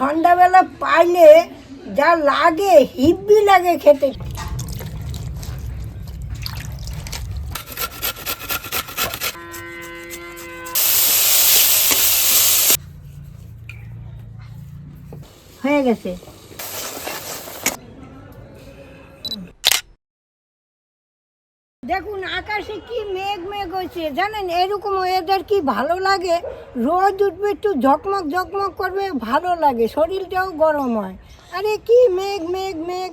সন্ধ্যাবেলা পাইলে যা লাগে হিব্বি লাগে খেতে। হয়ে গেছে। দেখুন, আকাশে কি মেঘ মেঘ হচ্ছে জানেন, এরকম ওয়েদার কি ভালো লাগে? রোদ উঠবে, একটু ঝকমক ঝকমক করবে, ভালো লাগে। শরীরটাও গরম হয়। আরে কি মেঘ মেঘ মেঘ।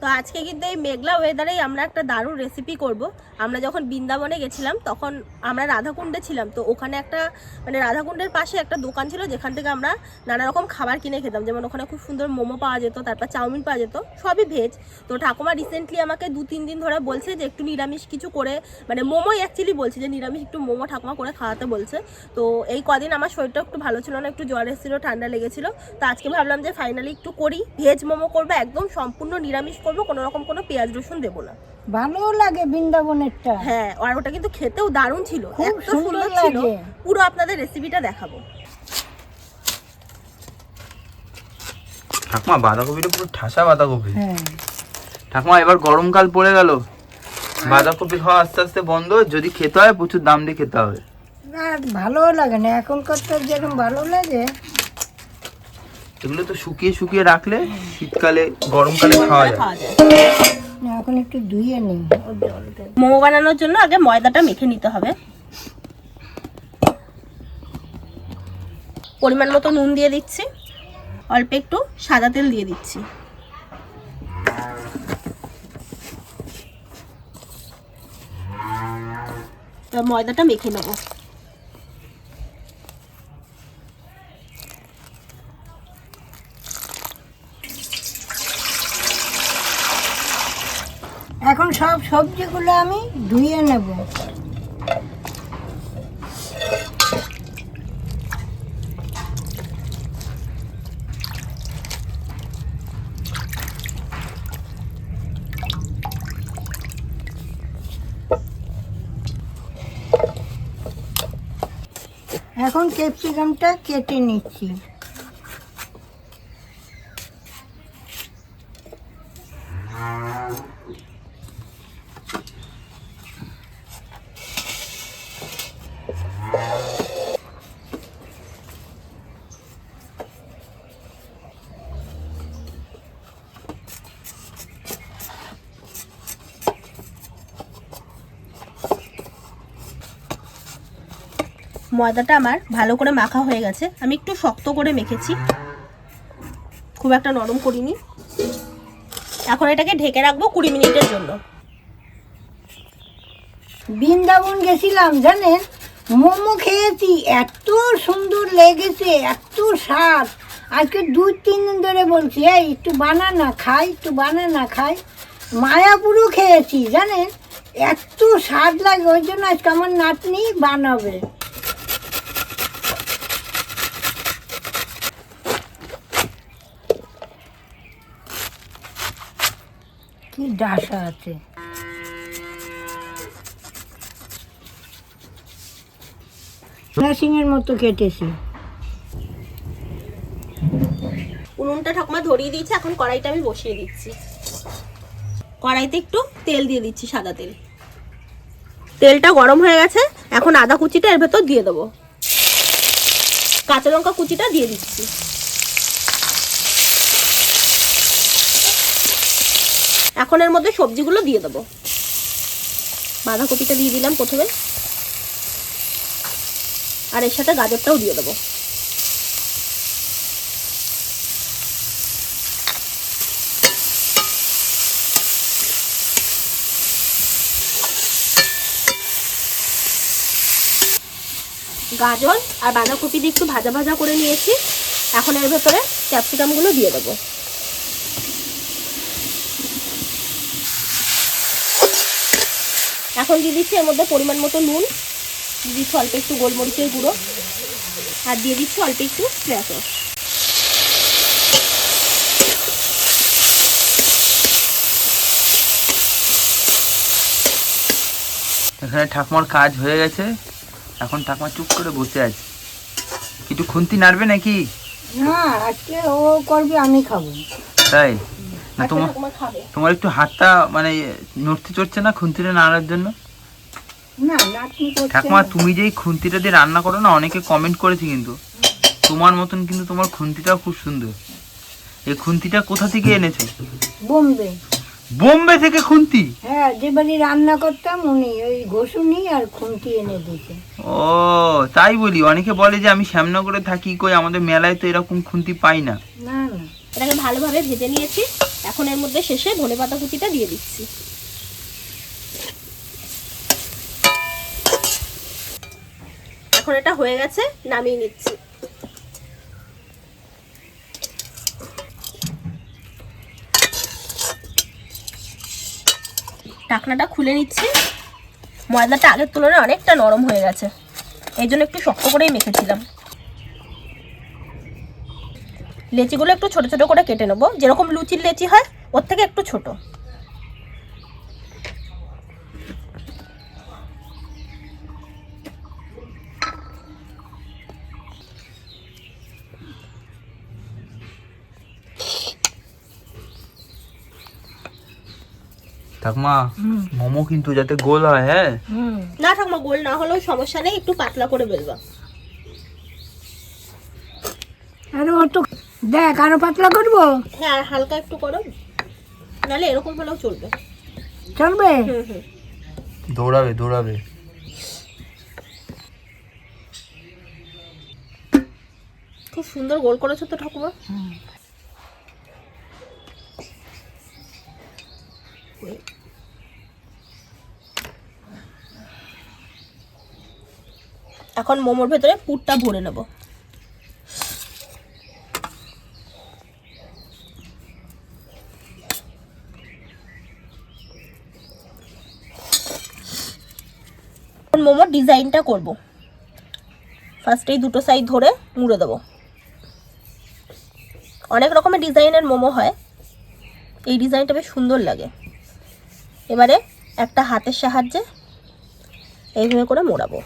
তো আজকে কিন্তু এই মেঘলা ওয়েদারেই আমরা একটা দারুণ রেসিপি করব। আমরা যখন বৃন্দাবনে গেছিলাম, তখন আমরা রাধাকুণ্ডে ছিলাম। তো ওখানে একটা মানে রাধাকুণ্ডের পাশে একটা দোকান ছিল, যেখান থেকে আমরা নানা রকম খাবার কিনে খেতাম। যেমন ওখানে খুব সুন্দর মোমো পাওয়া যেত, তারপর চাউমিন পাওয়া যেত, সবই ভেজ তো ঠাকুমা রিসেন্টলি আমাকে দু, তিন দিন ধরে বলছে যে একটু নিরামিষ কিছু করে মানে মোমোই অ্যাকচুয়ালি বলছে যে নিরামিষ একটু মোমো ঠাকুমা করে খাওয়াতে বলছে। তো এই কদিন আমার শরীরটা একটু ভালো ছিল না, একটু জ্বর এসেছিল, ঠান্ডা লেগেছিল। তো আজকে ভাবলাম যে ফাইনালি একটু করি ভেজ মোমো করব, একদম সম্পূর্ণ নিরামিষ করব কোনো রকম কোনো পেঁয়াজ রসুন দেবো না। ভালোও লাগে বৃন্দাবনেরটা। হ্যাঁ আর ওটা কিন্তু খেতেও দারুণ ছিল এত সুন্দর ছিল। পুরো আপনাদের রেসিপিটা দেখাবো। ঠাকুমা বাঁধাকপিটা পুরো ঠাসা বাঁধাকপি। হ্যাঁ। ঠাকুমা এবার গরমকাল পড়ে গেল। বাঁধাকপি খাওয়া আস্তে আস্তে বন্ধ যদি খেতে হয় প্রচুর দাম দিয়ে খেতে হবে। ভালোও লাগে না। এখনকার তো যেরকম ভালো লাগে এগুলো তো শুকিয়ে শুকিয়ে রাখলে শীতকালে, গরমকালে খাওয়া যায়। এখন একটু ধুয়ে নিই। মোমো বানানোর জন্য আগে ময়দাটা মেখে নিতে হবে। পরিমাণ মতো নুন দিয়ে দিচ্ছি। অল্প একটু সাদা তেল দিয়ে দিচ্ছি। ময়দাটা মেখে নেব এখন সব সবজিগুলো আমি ধুয়ে নেব। এখন ক্যাপসিকামটা কেটে নিচ্ছি। ময়দাটা আমার ভালো করে মাখা হয়ে গেছে। আমি একটু শক্ত করে মেখেছি। খুব একটা নরম করিনি। এখন এটাকে ঢেকে রাখব কুড়ি মিনিটের জন্য। বৃন্দাবন গেছিলাম, জানেন? মোমো খেয়েছি, এত সুন্দর লেগেছে, এত স্বাদ। আজকে দু তিন দিন ধরে বলছি, এই, একটু বানানা খাই, একটু বানানা খাই। মায়াপুরও খেয়েছি, জানেন? এত স্বাদ লাগে, ওই জন্য আজকে আমার নাতনি বানাবে। ডাসা আছে। সিংয়ের মতো কেটেছি। উনুনটা ঠাকুমা ধরিয়ে দিয়েছে, এখন কড়াইটা আমি বসিয়ে দিচ্ছি। কড়াইতে একটু তেল দিয়ে দিচ্ছি সাদা তেল। তেলটা গরম হয়ে গেছে, এখন আদা কুচিটা এর ভেতর দিয়ে দেবো। কাঁচা লঙ্কা কুচিটা দিয়ে দিচ্ছি। এখন এর মধ্যে সবজিগুলো দিয়ে দেবো। বাঁধাকপিটা দিয়ে দিলাম প্রথমে। আর এর সাথে গাজরটাও দিয়ে দেবো। গাজর আর বাঁধাকপি দিয়ে একটু ভাজা ভাজা করে নিয়েছি। এখন এর ভেতরে ক্যাপসিকামগুলো দিয়ে দেবো। এখন দিয়ে দিচ্ছি এর মধ্যে পরিমাণ মতো নুন। দিয়ে দিচ্ছি অল্প একটু গোলমরিচের গুঁড়ো। আর দিয়ে দিচ্ছি অল্প একটু সয়া সস এখানে ঠাকুমার কাজ হয়ে গেছে। এখন ঠাকুমা চুপ করে বসে আছে। একটু খুন্তি নাড়বে নাকি? না আজকে ও করবে আমি খাব। তাই? না তোমার তোমার একটু হাতটা মানে নড়তে চড়ছে না খুন্তিটা নাড়ার জন্য? ঠাকুমা তুমি যে এই খুন্তিটা দিয়ে রান্না করো না অনেকে কমেন্ট করেছে কিন্তু। তোমার মতন কিন্তু তোমার খুন্তিটাও খুব সুন্দর। এই খুন্তিটা কোথা থেকে এনেছো? বোম্বে। বোম্বে থেকে খুন্তি? হ্যাঁ যে বাড়ি রান্না করতাম উনি ওই ঘষুনি আর খুন্তি এনে দিতে ও তাই বলি অনেকে বলে যে আমি শ্যামনগরে থাকি কই আমাদের মেলায় তো এরকম খুন্তি পাই না। না না। এটাকে ভালোভাবে ভেজে নিয়েছি। এখন এর মধ্যে শেষে ধনে পাতা কুচিটা দিয়ে দিচ্ছি। এখন এটা হয়ে গেছে, নামিয়ে নিচ্ছি। ঢাকনাটা খুলে নিচ্ছি। ময়দাটা আগের তুলনায় অনেকটা নরম হয়ে গেছে। এই জন্য একটু শক্ত করেই মেখেছিলাম। লেচিগুলো একটু ছোট ছোট করে কেটে নেব। যেরকম লুচির লেচি হয় ওর থেকে একটু ছোট। ঠাকুমা মোমো কিন্তু যাতে গোল হয় হ্যাঁ? হুম। না ঠাকুমা গোল না হলেও সমস্যা নেই একটু পাতলা করে বেলবা। আরে ও তো দেখ আরও পাতলা করব? হ্যাঁ হালকা একটু করো। নাহলে এরকম হলেও চলবে। চলবে? হুম হুম। দৌড়াবে দৌড়াবে। খুব সুন্দর গোল করেছ তো ঠাকুমা। এখন মোমোর ভেতরে পুরটা ভরে নেব। ডিজাইনটা করব। ফার্স্ট এই দুটো সাইড ধরে মুড়ে দেবো। অনেক রকমের ডিজাইনের মোমো হয়। এই ডিজাইনটা বেশ সুন্দর লাগে। এবারে একটা হাতের সাহায্যে এইভাবে করে মোড়াবো।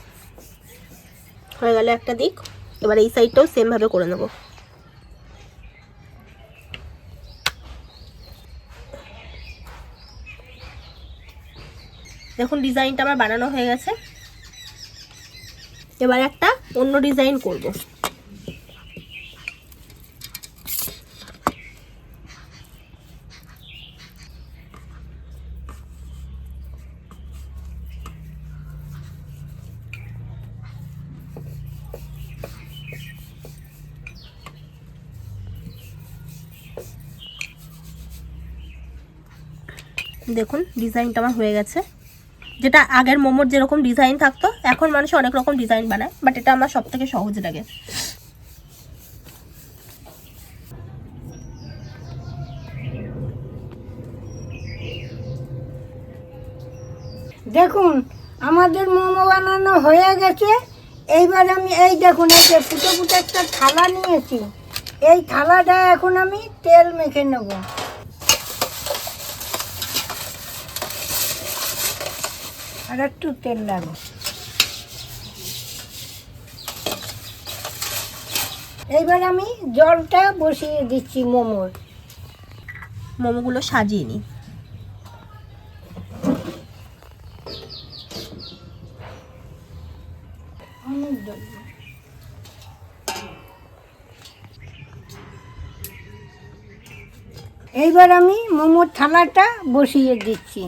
হয়ে গেল একটা দিক। এবার এই সাইডটাও সেমভাবে করে নেব। দেখুন, ডিজাইনটা আমার বানানো হয়ে গেছে। এবার একটা অন্য ডিজাইন করব। দেখুন ডিজাইনটা আমার হয়ে গেছে। যেটা আগের মোমোর যেরকম ডিজাইন থাকতো, এখন মানুষ অনেক রকম ডিজাইন বানায় বাট এটা আমার সব থেকে সহজ লাগে। দেখুন, আমাদের মোমো বানানো হয়ে গেছে। এইবার আমি এই দেখুন, এই যে ফুটো ফুটো একটা থালা নিয়েছি। এই থালাটা এখন আমি তেল মেখে নেব। আর একটু তেল লাগবে। এইবার আমি জলটা বসিয়ে দিচ্ছি মোমোর। মোমোগুলো সাজিয়ে নিই এইবার আমি মোমোর থালাটা বসিয়ে দিচ্ছি।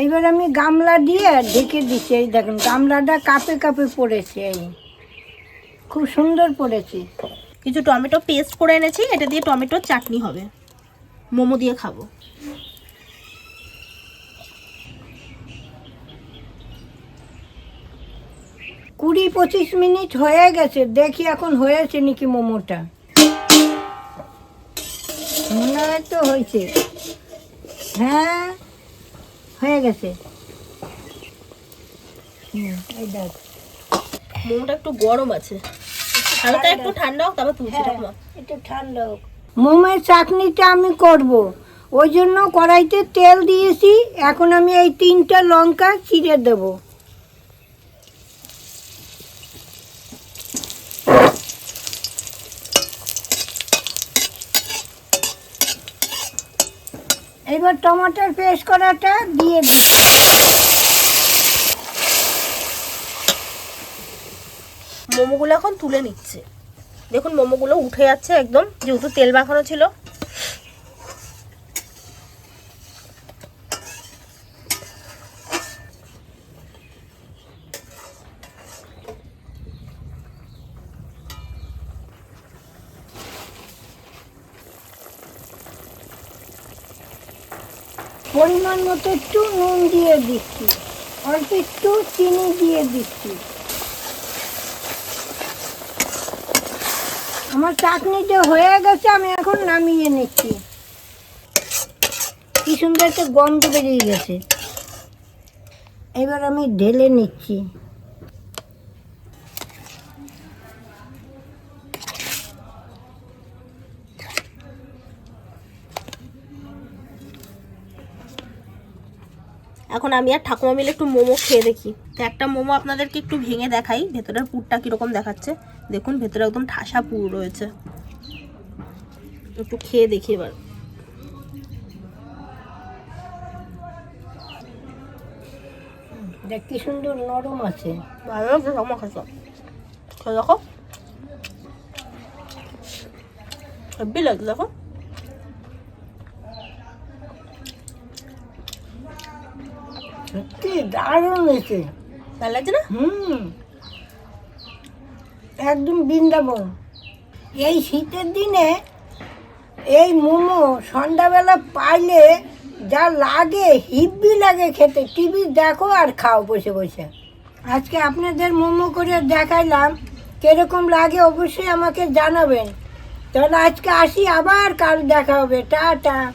এইবার আমি গামলা দিয়ে ঢেকে দিচ্ছি এই দেখুন গামলাটা কাপে কাপে পড়েছে এই। খুব সুন্দর পড়েছে। কিছু টমেটো পেস্ট করে এনেছি এটা দিয়ে টমেটোর চাটনি হবে। মোমো দিয়ে খাব। কুড়ি পঁচিশ মিনিট হয়ে গেছে দেখি এখন হয়েছে নাকি মোমোটা। মনে হয় তো হয়েছে। হ্যাঁ হয়ে গেছে। মোমটা এই দেখ। মোমোটা একটু গরম আছে। হালকা একটু ঠান্ডা হোক তারপর তুলছি হ্যাঁ, একটু ঠান্ডা হোক। মোমের চাটনিটা আমি করব। ওই জন্য কড়াইতে তেল দিয়েছি এখন আমি এই তিনটা লঙ্কা চিড়ে দেবো। এবার টমাটোর পেস্ট করাটা দিয়ে দিই। মোমোগুলো এখন তুলে নিচ্ছে। দেখুন, মোমোগুলো উঠে যাচ্ছে একদম, যেহেতু তেল মাখানো ছিল। পরিমাণ মতো একটু নুন দিয়ে দিচ্ছি। অল্প একটু চিনি দিয়ে দিচ্ছি। আমার চাটনিটা হয়ে গেছে, আমি এখন নামিয়ে নিচ্ছি। কি সুন্দর একটা গন্ধ বেরিয়ে গেছে। এবার আমি ঢেলে নিচ্ছি। এখন আমি আর ঠাকুমা মিলে একটু মোমো খেয়ে দেখি। তো একটা মোমো আপনাদেরকে একটু ভেঙে দেখাই ভেতরের পুরটা কীরকম দেখাচ্ছে। দেখুন ভেতরে একদম ঠাসা পুর রয়েছে। একটু খেয়ে দেখি এবার। দেখ কি সুন্দর নরম আছে। ভালো আমার কাছে দেখো। হেব্বি লাগছে দেখো। দারুণ হয়েছে। ভালো লাগছে না? হুম। একদম বৃন্দাবন। এই শীতের দিনে এই মোমো সন্ধ্যাবেলা পাইলে যা লাগে হিব্বি লাগে খেতে। টিভি দেখো আর খাও বসে বসে। আজকে আপনাদের মোমো করে দেখাইলাম কীরকম লাগে অবশ্যই আমাকে জানাবেন। তাহলে আজকে আসি আবার কাল দেখা হবে। টাটা।